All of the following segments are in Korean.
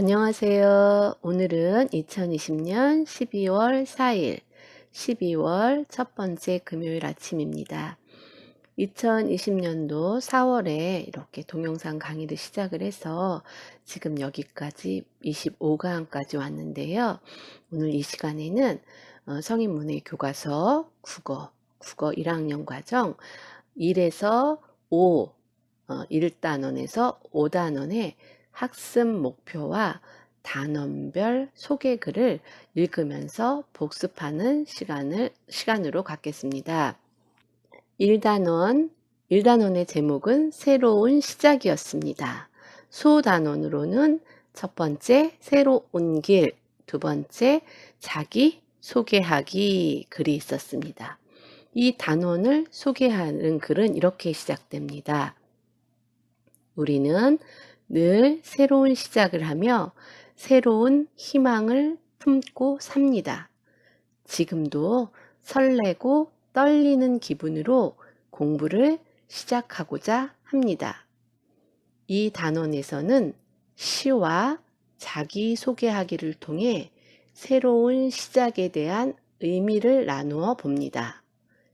안녕하세요. 오늘은 2020년 12월 4일, 12월 첫 번째 금요일 아침입니다. 2020년도 4월에 이렇게 동영상 강의를 시작을 해서 지금 여기까지 25강까지 왔는데요. 오늘 이 시간에는 어, 성인문의 교과서 국어, 국어 1학년 과정 1에서 5, 1단원에서 5단원의 학습 목표와 단원별 소개글을 읽으면서 복습하는 시간을, 시간으로 갖겠습니다. 1단원, 1단원의 제목은 새로운 시작이었습니다. 소단원으로는 첫 번째, 새로운 길, 두 번째, 자기 소개하기 글이 있었습니다. 이 단원을 소개하는 글은 이렇게 시작됩니다. 우리는 늘 새로운 시작을 하며 새로운 희망을 품고 삽니다. 지금도 설레고 떨리는 기분으로 공부를 시작하고자 합니다. 이 단원에서는 시와 자기소개하기를 통해 새로운 시작에 대한 의미를 나누어 봅니다.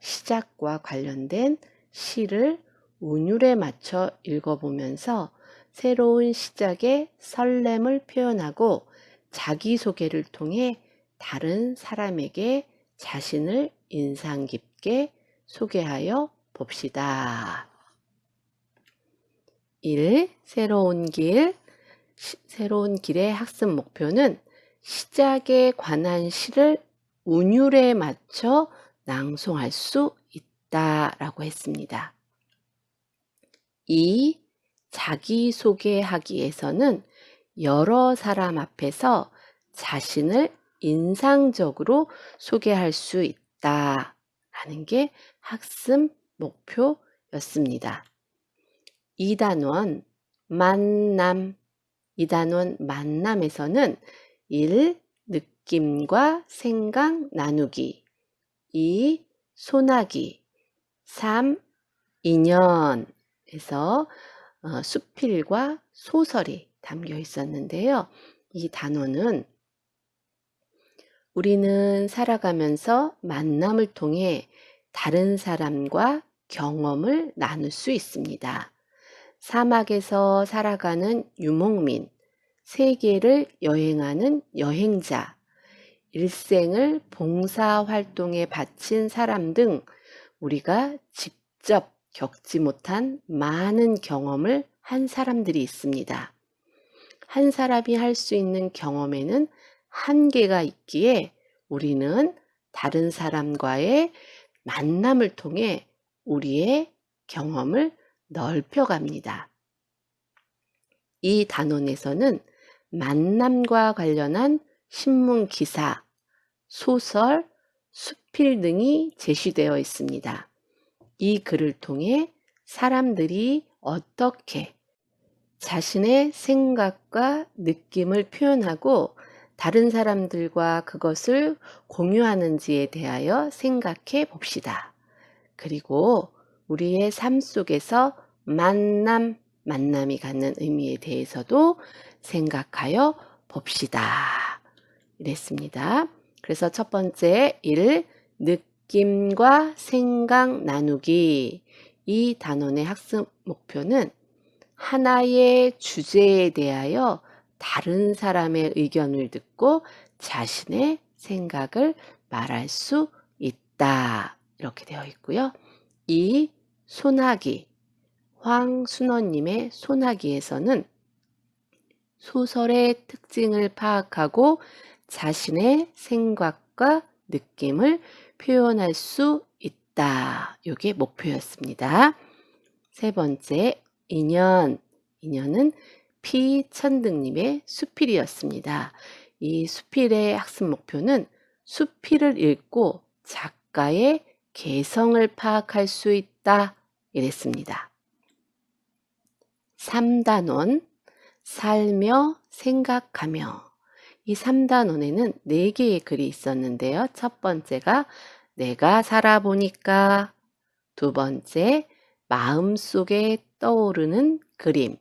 시작과 관련된 시를 운율에 맞춰 읽어보면서 새로운 시작의 설렘을 표현하고 자기소개를 통해 다른 사람에게 자신을 인상 깊게 소개하여 봅시다. 1. 새로운 길. 시, 새로운 길의 학습 목표는 시작에 관한 시를 운율에 맞춰 낭송할 수 있다라고 했습니다. 2. 자기소개하기에서는 여러 사람 앞에서 자신을 인상적으로 소개할 수 있다 라는 게 학습 목표였습니다. 2단원 만남 2단원 만남에서는 1. 느낌과 생각 나누기 2. 소나기 3. 인연에서 어, 수필과 소설이 담겨 있었는데요. 이 단어는 우리는 살아가면서 만남을 통해 다른 사람과 경험을 나눌 수 있습니다. 사막에서 살아가는 유목민, 세계를 여행하는 여행자, 일생을 봉사 활동에 바친 사람 등 우리가 직접 겪지 못한 많은 경험을 한 사람들이 있습니다. 한 사람이 할 수 있는 경험에는 한계가 있기에 우리는 다른 사람과의 만남을 통해 우리의 경험을 넓혀갑니다. 이 단원에서는 만남과 관련한 신문 기사, 소설, 수필 등이 제시되어 있습니다. 이 글을 통해 사람들이 어떻게 자신의 생각과 느낌을 표현하고 다른 사람들과 그것을 공유하는지에 대하여 생각해 봅시다. 그리고 우리의 삶 속에서 만남, 만남이 갖는 의미에 대해서도 생각하여 봅시다. 이랬습니다. 그래서 첫 번째, 1. 느낌과 생각 나누기. 이 단원의 학습 목표는 하나의 주제에 대하여 다른 사람의 의견을 듣고 자신의 생각을 말할 수 있다. 이렇게 되어 있고요. 이 소나기, 황순원님의 소나기에서는 소설의 특징을 파악하고 자신의 생각과 느낌을 표현할 수 있다. 이게 목표였습니다. 세 번째, 인연. 인연은 피천등님의 수필이었습니다. 이 수필의 학습 목표는 수필을 읽고 작가의 개성을 파악할 수 있다. 이랬습니다. 3단원, 살며 생각하며 이 3단원에는 4개의 글이 있었는데요. 첫 번째가 내가 살아보니까 두 번째 마음속에 떠오르는 그림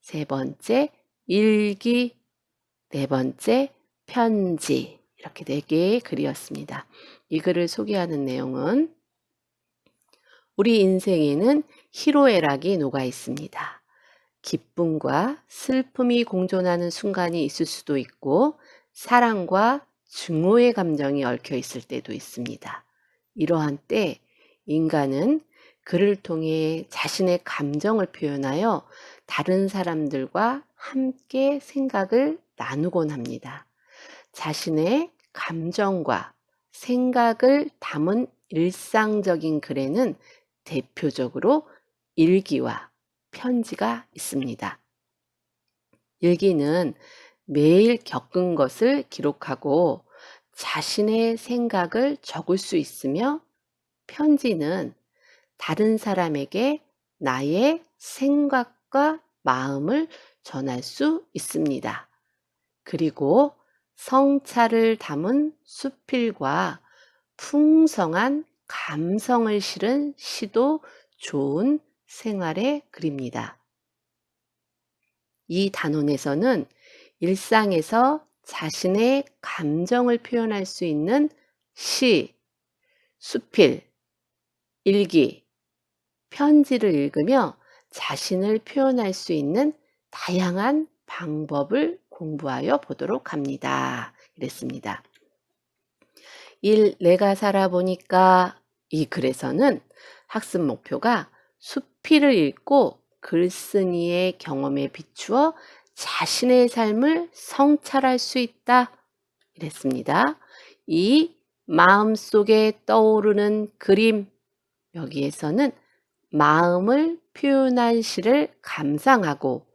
세 번째 일기 네 번째 편지 이렇게 네 개의 글이었습니다. 이 글을 소개하는 내용은 우리 인생에는 희로애락이 녹아 있습니다. 기쁨과 슬픔이 공존하는 순간이 있을 수도 있고 사랑과 증오의 감정이 얽혀 있을 때도 있습니다. 이러한 때 인간은 글을 통해 자신의 감정을 표현하여 다른 사람들과 함께 생각을 나누곤 합니다. 자신의 감정과 생각을 담은 일상적인 글에는 대표적으로 일기와 편지가 있습니다. 일기는 매일 겪은 것을 기록하고 자신의 생각을 적을 수 있으며 편지는 다른 사람에게 나의 생각과 마음을 전할 수 있습니다. 그리고 성찰을 담은 수필과 풍성한 감성을 실은 시도 좋은 생활의 글입니다. 이 단원에서는 일상에서 자신의 감정을 표현할 수 있는 시, 수필, 일기, 편지를 읽으며 자신을 표현할 수 있는 다양한 방법을 공부하여 보도록 합니다. 이랬습니다. 1. 내가 살아보니까 이 글에서는 학습 목표가 수필을 읽고 글쓴이의 경험에 비추어 자신의 삶을 성찰할 수 있다. 이랬습니다. 이 마음속에 떠오르는 그림, 여기에서는 마음을 표현한 시를 감상하고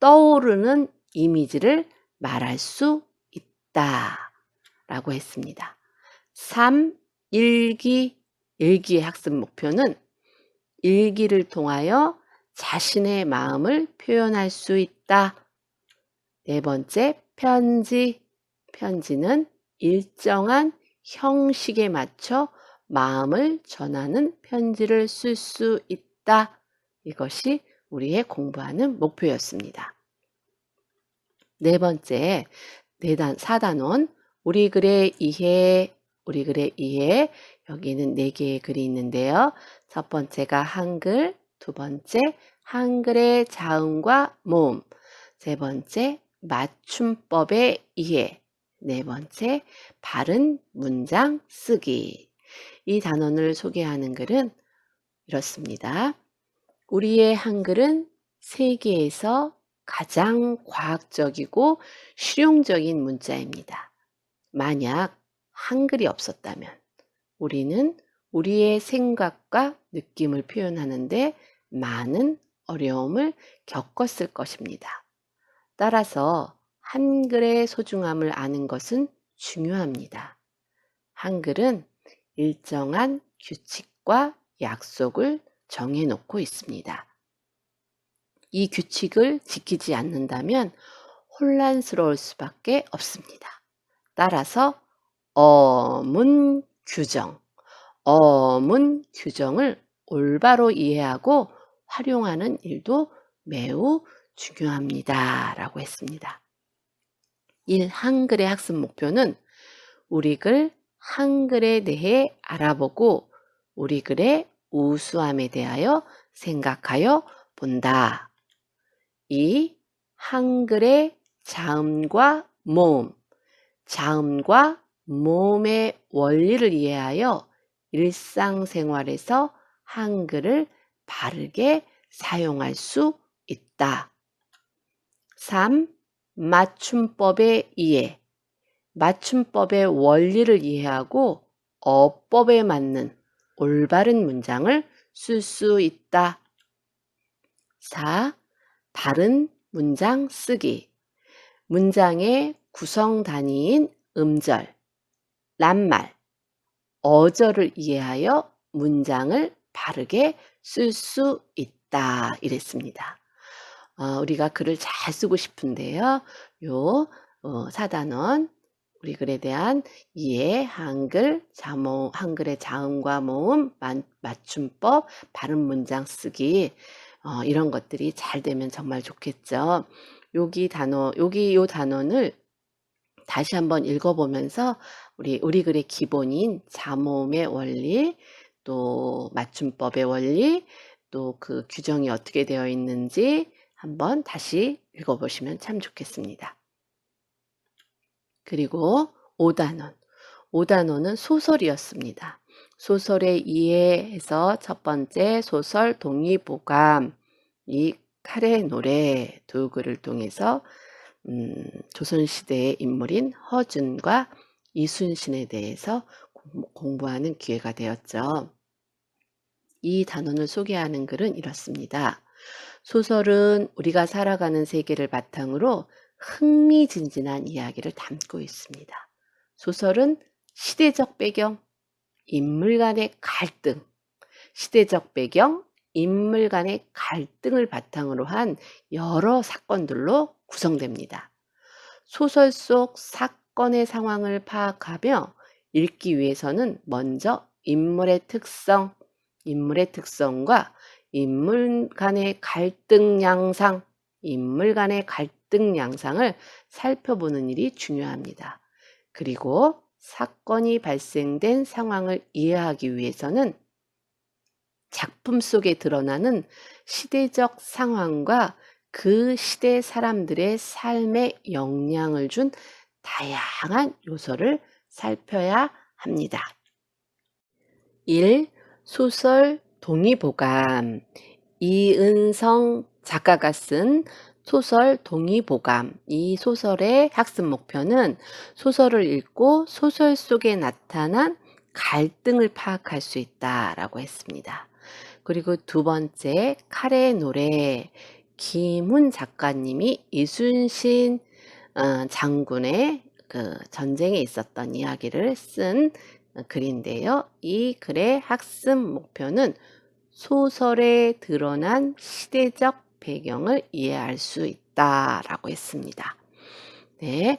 떠오르는 이미지를 말할 수 있다. 라고 했습니다. 3. 일기. 일기의 학습 목표는 일기를 통하여 자신의 마음을 표현할 수 있다. 네 번째, 편지. 편지는 일정한 형식에 맞춰 마음을 전하는 편지를 쓸 수 있다. 이것이 우리의 공부하는 목표였습니다. 네 번째, 네단, 사단원, 우리 글의 이해, 우리 글의 이해, 여기는 네 개의 글이 있는데요. 첫 번째가 한글, 두 번째, 한글의 자음과 모음, 세 번째, 맞춤법의 이해, 네 번째, 바른 문장 쓰기. 이 단원을 소개하는 글은 이렇습니다. 우리의 한글은 세계에서 가장 과학적이고 실용적인 문자입니다. 만약 한글이 없었다면 우리는 우리의 생각과 느낌을 표현하는데 많은 어려움을 겪었을 것입니다. 따라서 한글의 소중함을 아는 것은 중요합니다. 한글은 일정한 규칙과 약속을 정해놓고 있습니다. 이 규칙을 지키지 않는다면 혼란스러울 수밖에 없습니다. 따라서 어문 규정, 어문 규정을 올바로 이해하고 활용하는 일도 매우 중요합니다. 라고 했습니다. 1. 한글의 학습 목표는 우리 글 한글에 대해 알아보고 우리 글의 우수함에 대하여 생각하여 본다. 2. 한글의 자음과 모음, 자음과 모음의 원리를 이해하여 일상생활에서 한글을 바르게 사용할 수 있다. 3. 맞춤법의 이해. 맞춤법의 원리를 이해하고 어법에 맞는 올바른 문장을 쓸 수 있다. 4. 바른 문장 쓰기. 문장의 구성 단위인 음절, 낱말, 어절을 이해하여 문장을 바르게 쓸 수 있다. 이랬습니다. 어, 우리가 글을 잘 쓰고 싶은데요. 요 어, 사단원 우리 글에 대한 이해, 한글, 자모, 한글의 자음과 모음, 맞춤법, 바른 문장 쓰기 어, 이런 것들이 잘 되면 정말 좋겠죠. 여기 단어, 여기 요 단원을 다시 한번 읽어보면서 우리 우리 글의 기본인 자모음의 원리, 또 맞춤법의 원리, 또 그 규정이 어떻게 되어 있는지 한번 다시 읽어보시면 참 좋겠습니다. 그리고 5단원. 5단원은 소설이었습니다. 소설의 이해에서 첫 번째 소설 동의보감, 이 칼의 노래 두 글을 통해서 음, 조선시대의 인물인 허준과 이순신에 대해서 공- 공부하는 기회가 되었죠. 이 단원을 소개하는 글은 이렇습니다. 소설은 우리가 살아가는 세계를 바탕으로 흥미진진한 이야기를 담고 있습니다. 소설은 시대적 배경, 인물 간의 갈등, 시대적 배경, 인물 간의 갈등을 바탕으로 한 여러 사건들로 구성됩니다. 소설 속 사건의 상황을 파악하며 읽기 위해서는 먼저 인물의 특성, 인물의 특성과 인물 간의 갈등 양상, 인물 간의 갈등 양상을 살펴보는 일이 중요합니다. 그리고 사건이 발생된 상황을 이해하기 위해서는 작품 속에 드러나는 시대적 상황과 그 시대 사람들의 삶에 영향을 준 다양한 요소를 살펴야 합니다. 1. 소설 동의보감 이은성 작가가 쓴 소설 동의보감 이 소설의 학습 목표는 소설을 읽고 소설 속에 나타난 갈등을 파악할 수 있다라고 했습니다. 그리고 두 번째 칼의 노래 김훈 작가님이 이순신 어, 장군의 그 전쟁에 있었던 이야기를 쓴 글인데요. 이 글의 학습 목표는 소설에 드러난 시대적 배경을 이해할 수 있다라고 했습니다. 네.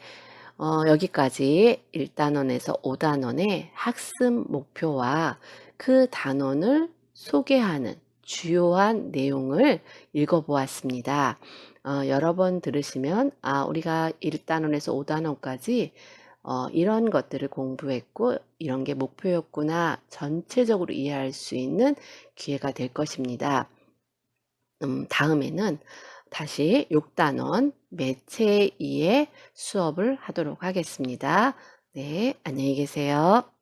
어, 여기까지 1단원에서 5단원의 학습 목표와 그 단원을 소개하는 주요한 내용을 읽어보았습니다. 어, 여러 번 들으시면, 아, 우리가 1단원에서 5단원까지 어, 이런 것들을 공부했고, 이런 게 목표였구나, 전체적으로 이해할 수 있는 기회가 될 것입니다. 음, 다음에는 다시 6단원 매체 2의 수업을 하도록 하겠습니다. 네, 안녕히 계세요.